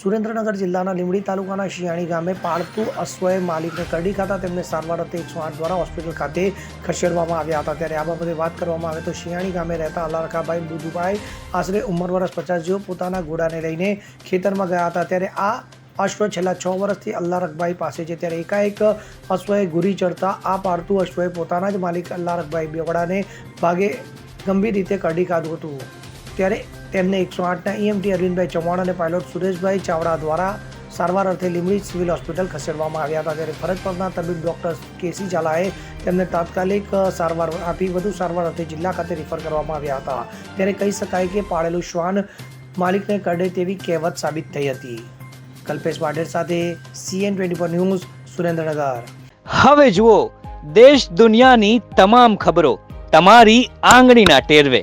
સુરેન્દ્રનગર જિલ્લાના લીંબડી તાલુકાના શિયાણી ગામે પાળતુ અશ્વએ માલિકને કરડી ખાતા તેમને સારવાર અર્થે એકસો આઠ દ્વારા હોસ્પિટલ ખાતે ખસેડવામાં આવ્યા હતા. ત્યારે આ બાબતે વાત કરવામાં આવે તો શિયાણી ગામે રહેતા અલારખાભાઈ બુધુભાઈ આશરે ઉંમર વર્ષ પચાસ જેઓ પોતાના ઘોડાને લઈને ખેતરમાં ગયા હતા. ત્યારે આ અશ્વ છેલ્લા છ વર્ષથી અલ્લારકભાઈ પાસે છે. ત્યારે એકાએક અશ્વએ ઘૂરી ચડતા આ પાળતું અશ્વએ પોતાના જ માલિક અલ્લારકભાઈ બેવડાને ભાગે ગંભીર રીતે કરડી ખાધું હતું. ત્યારે તેમને એકસો આઠના ઈએમટી અરવિંદભાઈ ચૌહાણ અને પાયલોટ સુરેશભાઈ ચાવડા દ્વારા સારવાર અર્થે લીંબડી સિવિલ હોસ્પિટલ ખસેડવામાં આવ્યા હતા. ત્યારે ફરજ પરના તબીબ ડૉક્ટર કેસી ઝાલાએ તેમને તાત્કાલિક સારવાર આપી, વધુ સારવાર અર્થે જિલ્લા ખાતે રિફર કરવામાં આવ્યા હતા. ત્યારે કહી શકાય કે પાળેલું શ્વાન માલિકને કરડે તેવી કહેવત સાબિત થઈ હતી. કલ્પેશ વાઢેર સાથે CN twenty four news, Surendranagar. હવે જુઓ, દેશ દુનિયાની તમામ ખબરો તમારી આંગળીના ટેરવે.